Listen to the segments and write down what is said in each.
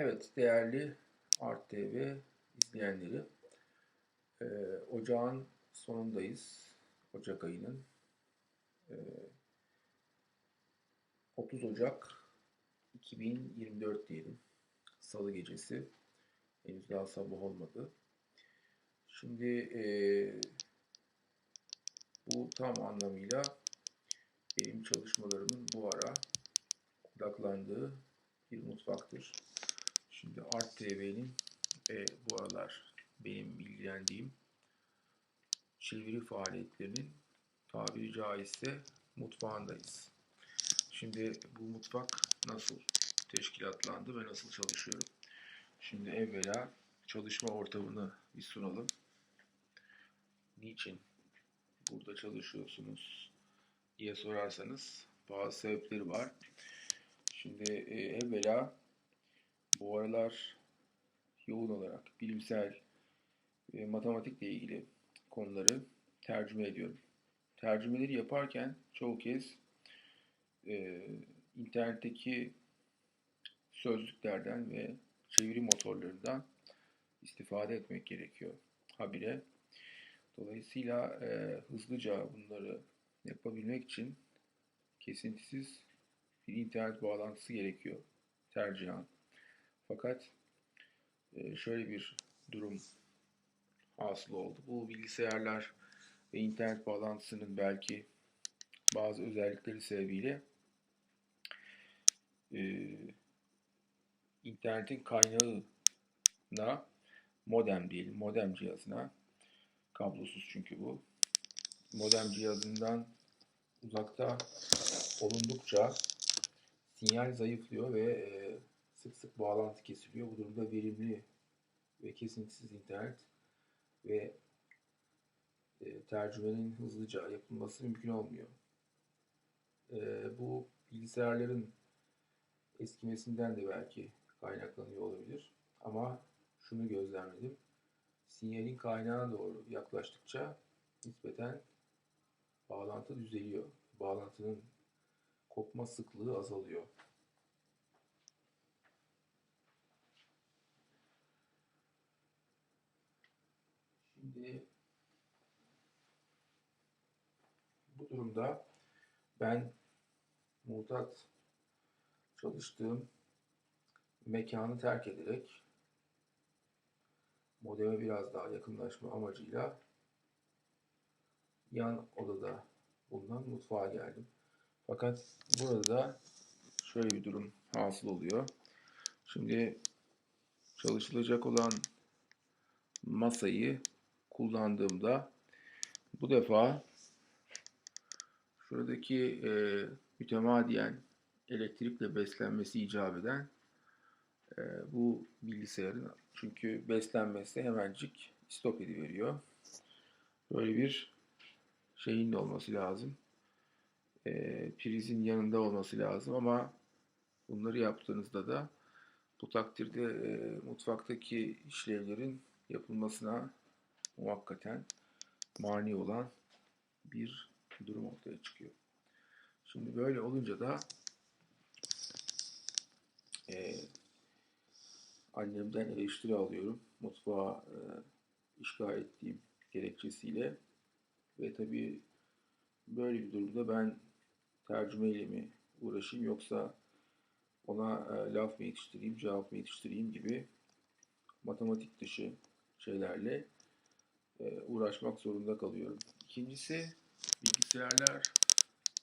Evet, değerli Art TV izleyenleri, e, ocağın sonundayız. Ocak ayının. E, 30 Ocak 2024 diyelim. Salı gecesi. Henüz daha sabah olmadı. Şimdi e, bu tam anlamıyla benim çalışmalarımın bu ara odaklandığı bir mutfaktır. Şimdi Art TV'nin e, bu aralar benim ilgilendiğim çeviri faaliyetlerinin tabiri caizse mutfağındayız. Şimdi bu mutfak nasıl teşkilatlandı ve nasıl çalışıyorum? Şimdi evvela çalışma ortamını bir sunalım. Niçin burada çalışıyorsunuz diye sorarsanız bazı sebepleri var. Şimdi e, evvela bu aralar yoğun olarak bilimsel ve matematikle ilgili konuları tercüme ediyorum. Tercümeleri yaparken çoğu kez e, internetteki sözlüklerden ve çeviri motorlarından istifade etmek gerekiyor habire. Dolayısıyla e, hızlıca bunları yapabilmek için kesintisiz bir internet bağlantısı gerekiyor tercihen. Fakat e, şöyle bir durum hasıl oldu. Bu bilgisayarlar ve internet bağlantısının belki bazı özellikleri sebebiyle e, internetin kaynağına modem diyelim, modem cihazına kablosuz çünkü bu. Modem cihazından uzakta olundukça sinyal zayıflıyor ve e, sık sık bağlantı kesiliyor. Bu durumda verimli ve kesintisiz internet ve e, tercümenin hızlıca yapılması mümkün olmuyor. E, bu bilgisayarların eskimesinden de belki kaynaklanıyor olabilir. Ama şunu gözlemledim. Sinyalin kaynağına doğru yaklaştıkça nispeten bağlantı düzeliyor. Bağlantının kopma sıklığı azalıyor. Şimdi bu durumda ben mutat çalıştığım mekanı terk ederek modeme biraz daha yakınlaşma amacıyla yan odada bulunan mutfağa geldim. Fakat burada şöyle bir durum hasıl oluyor. Şimdi çalışılacak olan masayı kullandığımda bu defa şuradaki e, mütemadiyen elektrikle beslenmesi icap eden e, bu bilgisayarın çünkü beslenmesi hemencik stop ediveriyor. Böyle bir şeyin de olması lazım. E, prizin yanında olması lazım ama bunları yaptığınızda da bu takdirde e, mutfaktaki işlevlerin yapılmasına muhakkaten mani olan bir durum ortaya çıkıyor. Şimdi böyle olunca da e, annemden eleştiri alıyorum. Mutfağa e, işgal ettiğim gerekçesiyle. Ve tabii böyle bir durumda ben tercümeyle mi uğraşayım yoksa ona e, laf mı yetiştireyim, cevap mı yetiştireyim gibi matematik dışı şeylerle uğraşmak zorunda kalıyorum. İkincisi bilgisayarlar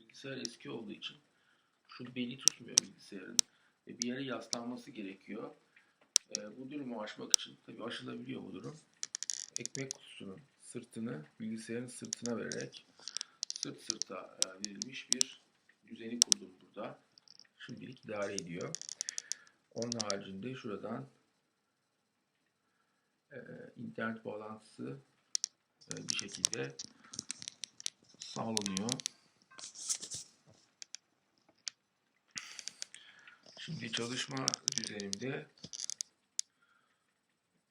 bilgisayar eski olduğu için şu beli tutmuyor bilgisayarın ve bir yere yaslanması gerekiyor. E, bu durumu aşmak için tabii aşılabiliyor bu durum. Ekmek kutusunun sırtını bilgisayarın sırtına vererek sırt sırta e, verilmiş bir düzeni kurdum burada. Şimdilik idare ediyor. Onun haricinde şuradan e, internet bağlantısı e, bir şekilde sağlanıyor. Şimdi çalışma düzenimde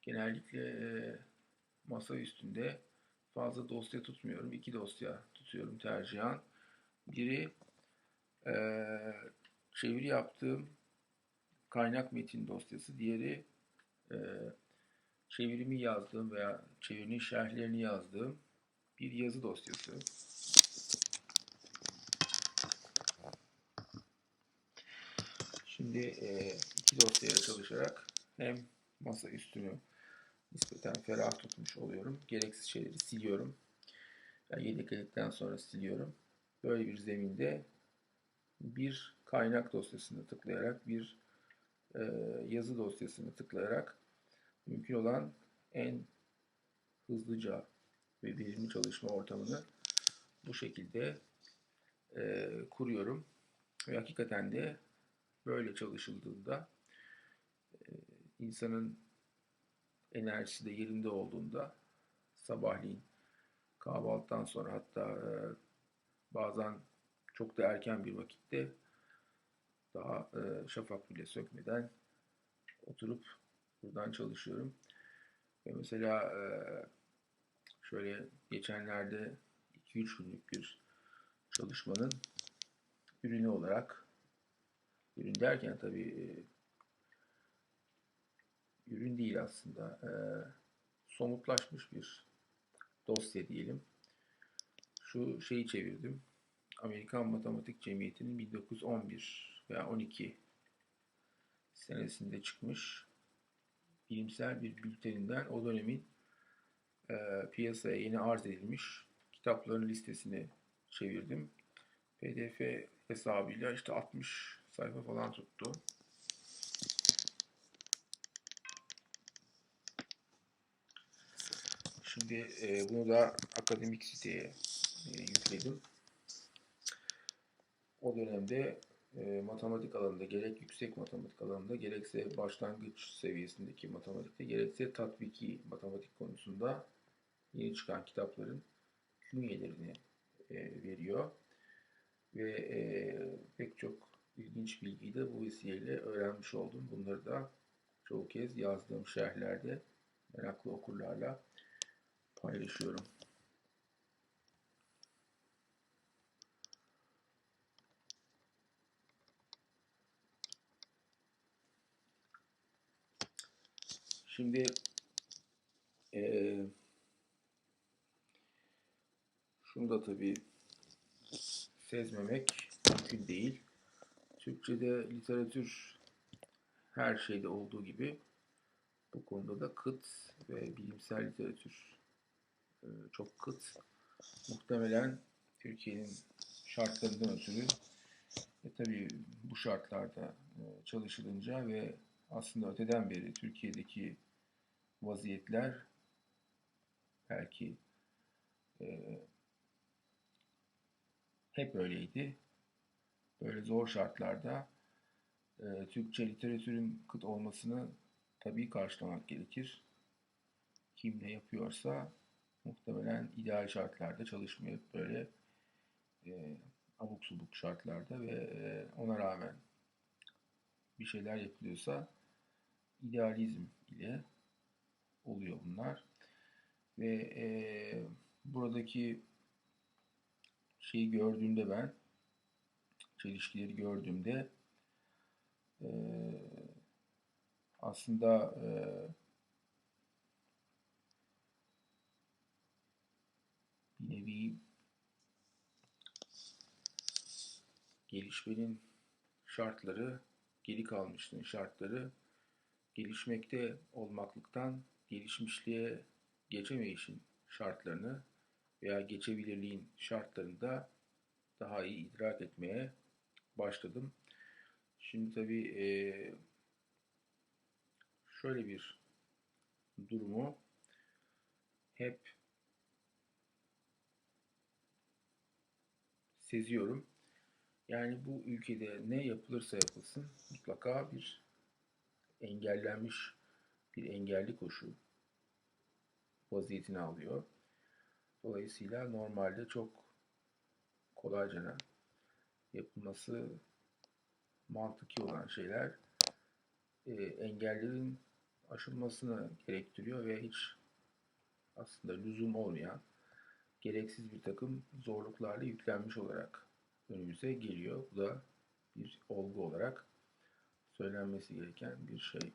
genellikle e, masa üstünde fazla dosya tutmuyorum. İki dosya tutuyorum tercihen. Biri e, çeviri yaptığım kaynak metin dosyası, diğeri e, çevirimi yazdığım veya çevirinin şerhlerini yazdığım bir yazı dosyası. Şimdi e, iki dosyaya çalışarak hem masa üstünü nispeten ferah tutmuş oluyorum. Gereksiz şeyleri siliyorum. Yani yedekledikten sonra siliyorum. Böyle bir zeminde bir kaynak dosyasını tıklayarak, bir e, yazı dosyasını tıklayarak mümkün olan en hızlıca ve verimli çalışma ortamını bu şekilde e, kuruyorum. Ve hakikaten de böyle çalışıldığında e, insanın enerjisi de yerinde olduğunda sabahleyin kahvaltıdan sonra hatta e, bazen çok da erken bir vakitte daha e, şafak bile sökmeden oturup buradan çalışıyorum. Ve mesela e, şöyle geçenlerde 2-3 günlük bir çalışmanın ürünü olarak ürün derken tabii e, ürün değil aslında e, somutlaşmış bir dosya diyelim. Şu şeyi çevirdim. Amerikan Matematik Cemiyeti'nin 1911 veya 12 senesinde çıkmış bilimsel bir bülteninden o dönemin e, piyasaya yeni arz edilmiş kitapların listesini çevirdim. PDF hesabıyla işte 60 sayfa falan tuttu. Şimdi e, bunu da akademik siteye e, yükledim. O dönemde e, matematik alanında gerek yüksek matematik alanında gerekse başlangıç seviyesindeki matematikte gerekse tatbiki matematik konusunda yeni çıkan kitapların künyelerini e, veriyor. Ve e, pek çok ilginç bilgiyi de bu vesileyle öğrenmiş oldum. Bunları da çoğu kez yazdığım şerhlerde meraklı okurlarla paylaşıyorum. Şimdi e, şunu da tabii sezmemek mümkün değil. Türkçe'de literatür her şeyde olduğu gibi bu konuda da kıt ve bilimsel literatür e, çok kıt. Muhtemelen Türkiye'nin şartlarından ötürü ve tabii bu şartlarda e, çalışılınca ve aslında öteden beri Türkiye'deki vaziyetler belki e, hep öyleydi. Böyle zor şartlarda e, Türkçe literatürün kıt olmasını tabii karşılamak gerekir. Kim ne yapıyorsa muhtemelen ideal şartlarda çalışmıyor. Böyle e, abuk subuk şartlarda ve e, ona rağmen bir şeyler yapılıyorsa idealizm ile oluyor bunlar. Ve e, buradaki şeyi gördüğümde ben çelişkileri gördüğümde e, aslında e, bir nevi gelişmenin şartları, geri kalmışlığın şartları gelişmekte olmaklıktan gelişmişliğe geçemeyişin şartlarını veya geçebilirliğin şartlarında daha iyi idrak etmeye başladım. Şimdi tabii e, şöyle bir durumu hep seziyorum. Yani bu ülkede ne yapılırsa yapılsın mutlaka bir engellenmiş bir engelli koşu vaziyetini alıyor. Dolayısıyla normalde çok kolaycana yapılması mantıki olan şeyler e, engellerin aşılmasını gerektiriyor ve hiç aslında lüzum olmayan gereksiz bir takım zorluklarla yüklenmiş olarak önümüze geliyor. Bu da bir olgu olarak söylenmesi gereken bir şey